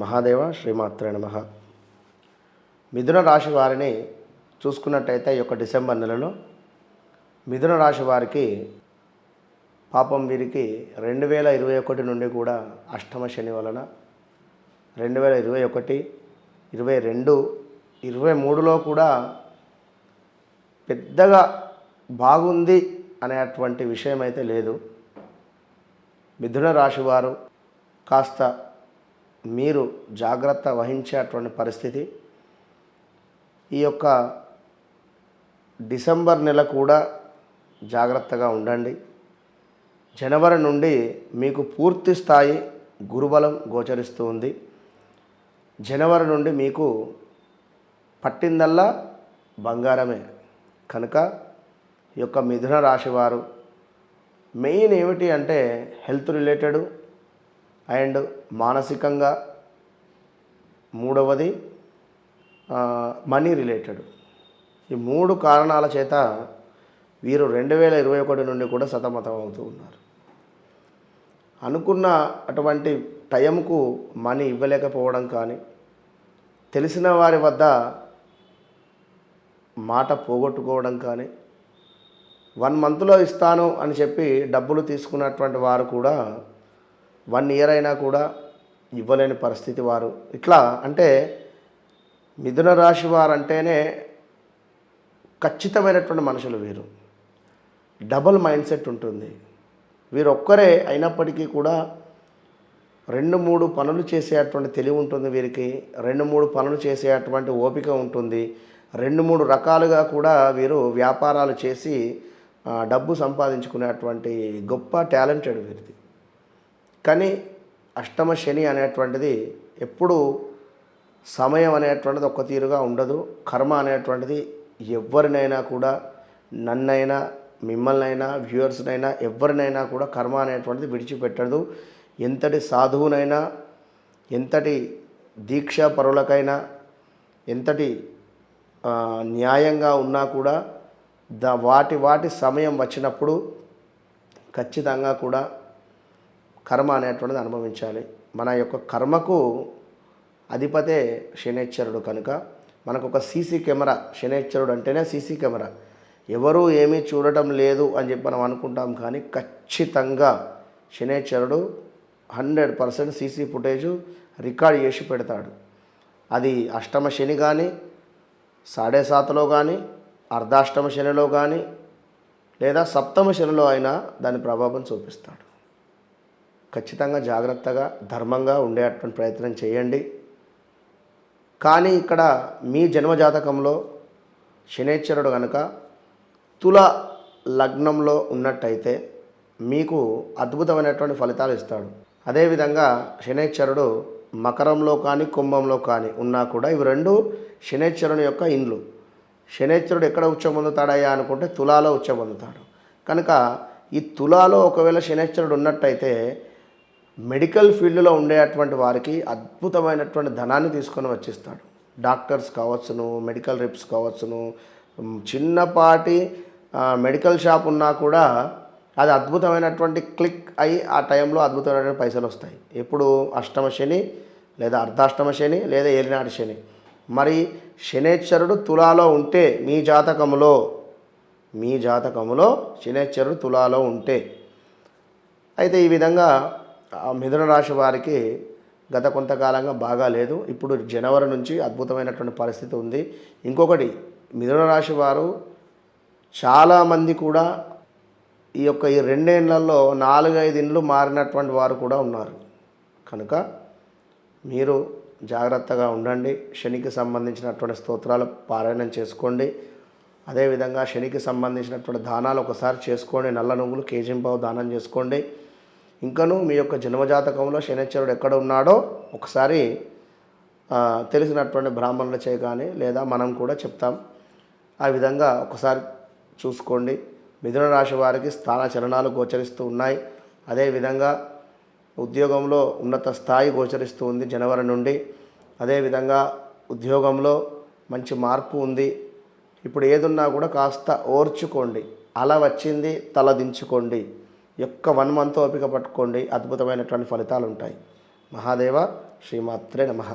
మహాదేవ శ్రీమాత్రే నమ. మిథున రాశి వారిని చూసుకున్నట్టయితే ఈ యొక్క డిసెంబర్ నెలలో మిథున రాశి వారికి పాపం వీరికి రెండు వేల ఇరవై ఒకటి నుండి కూడా అష్టమ శని వలన రెండు వేల ఇరవై ఒకటి ఇరవై రెండు ఇరవై మూడులో కూడా పెద్దగా బాగుంది అనేటువంటి విషయం అయితే లేదు. మిథున రాశి వారు కాస్త మీరు జాగ్రత్త వహించేటువంటి పరిస్థితి. ఈ యొక్క డిసెంబర్ నెల కూడా జాగ్రత్తగా ఉండండి. జనవరి నుండి మీకు పూర్తి స్థాయి గురుబలం గోచరిస్తూ ఉంది. జనవరి నుండి మీకు పట్టిందల్లా బంగారమే. కనుక ఈ యొక్క మిథున రాశివారు మెయిన్ ఏమిటి అంటే హెల్త్ రిలేటెడ్ అండ్ మానసికంగా మూడవది మనీ రిలేటెడ్. ఈ మూడు కారణాల చేత వీరు రెండు వేల ఇరవై ఒకటి నుండి కూడా సతమతం అవుతూ ఉన్నారు. అనుకున్న అటువంటి టైంకు మనీ ఇవ్వలేకపోవడం కానీ తెలిసిన వారి వద్ద మాట పోగొట్టుకోవడం కానీ వన్ మంత్లో ఇస్తాను అని చెప్పి డబ్బులు తీసుకున్నటువంటి వారు కూడా వన్ ఇయర్ అయినా కూడా ఇవ్వలేని పరిస్థితి వారు. ఇట్లా అంటే మిథున రాశి వారు అంటేనే ఖచ్చితమైనటువంటి మనుషులు వీరు. డబల్ మైండ్ సెట్ ఉంటుంది. వీరు ఒక్కరే అయినప్పటికీ కూడా రెండు మూడు పనులు చేసేటువంటి తెలివి ఉంటుంది వీరికి. రెండు మూడు పనులు చేసేటువంటి ఓపిక ఉంటుంది. రెండు మూడు రకాలుగా కూడా వీరు వ్యాపారాలు చేసి డబ్బు సంపాదించుకునేటువంటి గొప్ప టాలెంటెడ్ వీరిది. కానీ అష్టమ శని అనేటువంటిది ఎప్పుడు సమయం అనేటువంటిది ఒక్క తీరుగా ఉండదు. కర్మ అనేటువంటిది ఎవరినైనా కూడా నన్నైనా మిమ్మల్నైనా వ్యూవర్స్నైనా ఎవరినైనా కూడా కర్మ అనేటువంటిది విడిచిపెట్టదు. ఎంతటి సాధువునైనా ఎంతటి దీక్షా పరులకైనా ఎంతటి న్యాయంగా ఉన్నా కూడా ద వాటి వాటి సమయం వచ్చినప్పుడు ఖచ్చితంగా కూడా కర్మ అనేటువంటిది అనుభవించాలి. మన యొక్క కర్మకు అధిపతే శనేశ్వరుడు కనుక మనకు ఒక సీసీ కెమెరా శనేశ్వరుడు అంటేనే సీసీ కెమెరా. ఎవరూ ఏమీ చూడటం లేదు అని చెప్పి మనం అనుకుంటాం కానీ ఖచ్చితంగా శనేశ్వరుడు hundred percent CC footage record చేసి పెడతాడు. అది అష్టమ శని కానీ సాడే సాతలో కానీ అర్ధాష్టమ శనిలో కానీ లేదా సప్తమ శనిలో అయినా దాని ప్రభావం చూపిస్తాడు. ఖచ్చితంగా జాగ్రత్తగా ధర్మంగా ఉండేటువంటి ప్రయత్నం చేయండి. కానీ ఇక్కడ మీ జన్మజాతకంలో శనేశ్వరుడు కనుక తుల లగ్నంలో ఉన్నట్టయితే మీకు అద్భుతమైనటువంటి ఫలితాలు ఇస్తాడు. అదేవిధంగా శనేశ్వరుడు మకరంలో కానీ కుంభంలో కానీ ఉన్నా కూడా ఇవి రెండు శనేశ్వరుని యొక్క ఇండ్లు. శనేశ్వరుడు ఎక్కడ ఉచ్చబొందుతాడయ్యా అనుకుంటే తులాలో ఉచ్చబొందుతాడు. కనుక ఈ తులాలో ఒకవేళ శనేశ్వరుడు ఉన్నట్టయితే మెడికల్ ఫీల్డ్లో ఉండేటువంటి వారికి అద్భుతమైనటువంటి ధనాన్ని తీసుకొని వచ్చిస్తాడు. డాక్టర్స్ కావచ్చును మెడికల్ రిప్స్ కావచ్చును. చిన్నపాటి మెడికల్ షాప్ ఉన్నా కూడా అది అద్భుతమైనటువంటి క్లిక్ అయ్యి ఆ టైంలో అద్భుతమైనటువంటి పైసలు వస్తాయి. ఎప్పుడు అష్టమ శని లేదా అర్ధాష్టమ శని లేదా ఏలినాటి శని. మరి శనేశ్వరుడు తులాలో ఉంటే మీ జాతకములో మీ జాతకములో శనేశ్వరుడు తులాలో ఉంటే. అయితే ఈ విధంగా మిథున రాశి వారికి గత కొంతకాలంగా బాగా లేదు. ఇప్పుడు జనవరి నుంచి అద్భుతమైనటువంటి పరిస్థితి ఉంది. ఇంకొకటి మిథున రాశి వారు చాలామంది కూడా ఈ యొక్క ఈ రెండేళ్ళలో నాలుగైదు ఇండ్లు మారినటువంటి వారు కూడా ఉన్నారు. కనుక మీరు జాగ్రత్తగా ఉండండి. శనికి సంబంధించినటువంటి స్తోత్రాలు పారాయణం చేసుకోండి. అదేవిధంగా శనికి సంబంధించినటువంటి దానాలు ఒకసారి చేసుకోండి. నల్ల నువ్వులు కేజీంపావు దానం చేసుకోండి. ఇంకను మీ యొక్క జన్మజాతకంలో శనిశ్వరుడు ఎక్కడ ఉన్నాడో ఒకసారి తెలిసినటువంటి బ్రాహ్మణుల చే కానీ లేదా మనం కూడా చెప్తాం. ఆ విధంగా ఒకసారి చూసుకోండి. మిథున రాశి వారికి స్థాన చలనాలు గోచరిస్తూ ఉన్నాయి. అదేవిధంగా ఉద్యోగంలో ఉన్నత స్థాయి గోచరిస్తూ ఉంది జనవరి నుండి. అదేవిధంగా ఉద్యోగంలో మంచి మార్పు ఉంది. ఇప్పుడు ఏదున్నా కూడా కాస్త ఓర్చుకోండి. అలా వచ్చింది తల దించుకోండి. యొక్క వన్ మంత్ ఓపిక పట్టుకోండి అద్భుతమైనటువంటి ఫలితాలు ఉంటాయి మహాదేవ శ్రీమాత్రే నమః.